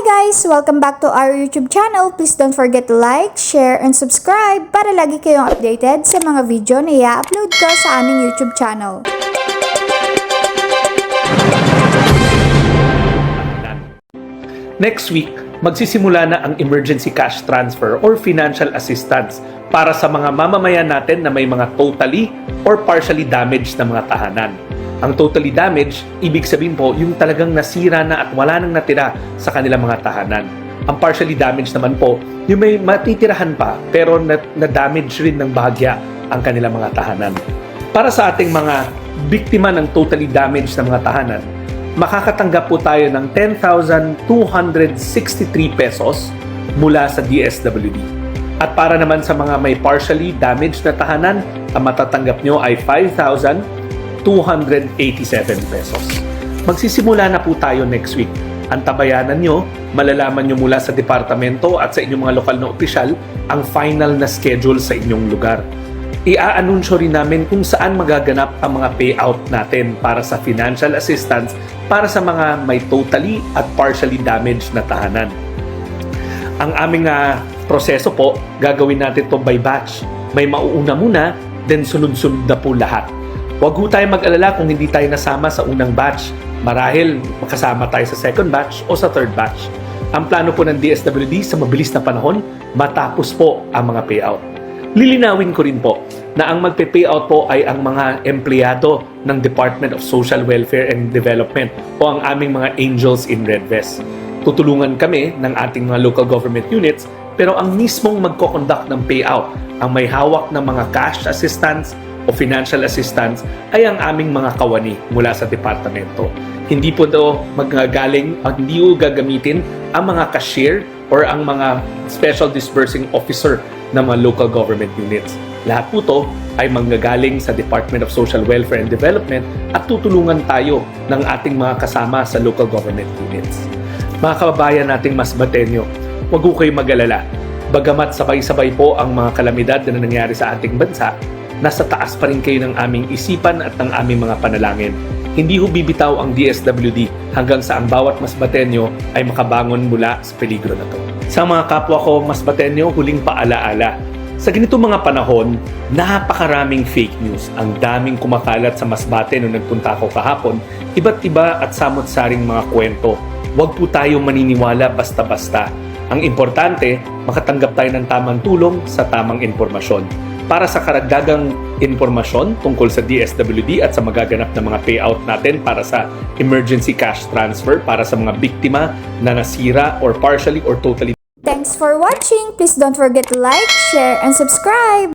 guys! Welcome back to our YouTube channel. Please don't forget to like, share, and subscribe para lagi kayong updated sa mga video na i-upload ko sa aming YouTube channel. Next week, magsisimula na ang emergency cash transfer or financial assistance para sa mga mamamayan natin na may mga totally or partially damaged na mga tahanan. Ang totally damaged, ibig sabihin po yung talagang nasira na at wala nang natira sa kanilang mga tahanan. Ang partially damaged naman po, yung may matitirahan pa pero na- na-damage rin ng bahagya ang kanilang mga tahanan. Para sa ating mga biktima ng totally damaged na mga tahanan, makakatanggap po tayo ng 10,263 pesos mula sa DSWD. At para naman sa mga may partially damaged na tahanan, ang matatanggap nyo ay 5,287 pesos. Magsisimula na po tayo next week. Ang tabayanan nyo, malalaman nyo mula sa departamento at sa inyong mga lokal na opisyal ang final na schedule sa inyong lugar iaanunsyo rin namin kung saan magaganap ang mga payout natin para sa financial assistance para sa mga may totally at partially damaged na tahanan. Ang aming ah, proseso po, gagawin natin to by batch. May mauuna muna, then sunod-sunod na po lahat. Huwag ho tayo mag-alala kung hindi tayo nasama sa unang batch. Marahil makasama tayo sa second batch o sa third batch. Ang plano po ng DSWD sa mabilis na panahon, matapos po ang mga payout. Lilinawin ko rin po na ang magpe-payout po ay ang mga empleyado ng Department of Social Welfare and Development o ang aming mga angels in red vest. Tutulungan kami ng ating mga local government units pero ang mismong magko-conduct ng payout, ang may hawak ng mga cash assistance o financial assistance ay ang aming mga kawani mula sa departamento. Hindi po ito magagaling, hindi po gagamitin ang mga cashier or ang mga special disbursing officer ng mga local government units. Lahat po to ay manggagaling sa Department of Social Welfare and Development at tutulungan tayo ng ating mga kasama sa local government units. Mga kababayan nating mas batenyo, huwag ko kayo mag-alala. Bagamat sabay-sabay po ang mga kalamidad na nangyari sa ating bansa, nasa taas pa rin kayo ng aming isipan at ng aming mga panalangin. Hindi ho bibitaw ang DSWD hanggang sa ang bawat mas batenyo ay makabangon mula sa peligro na to. Sa mga kapwa ko mas batenyo, huling paalaala. Sa ganito mga panahon, napakaraming fake news. Ang daming kumakalat sa Masbate nung nagpunta ako kahapon. Iba't iba at samot-saring mga kwento. Huwag po tayo maniniwala basta-basta. Ang importante, makatanggap tayo ng tamang tulong sa tamang impormasyon. Para sa karagdagang impormasyon tungkol sa DSWD at sa magaganap na mga payout natin para sa emergency cash transfer para sa mga biktima na nasira or partially or totally Thanks for watching! Please don't forget to like, share, and subscribe!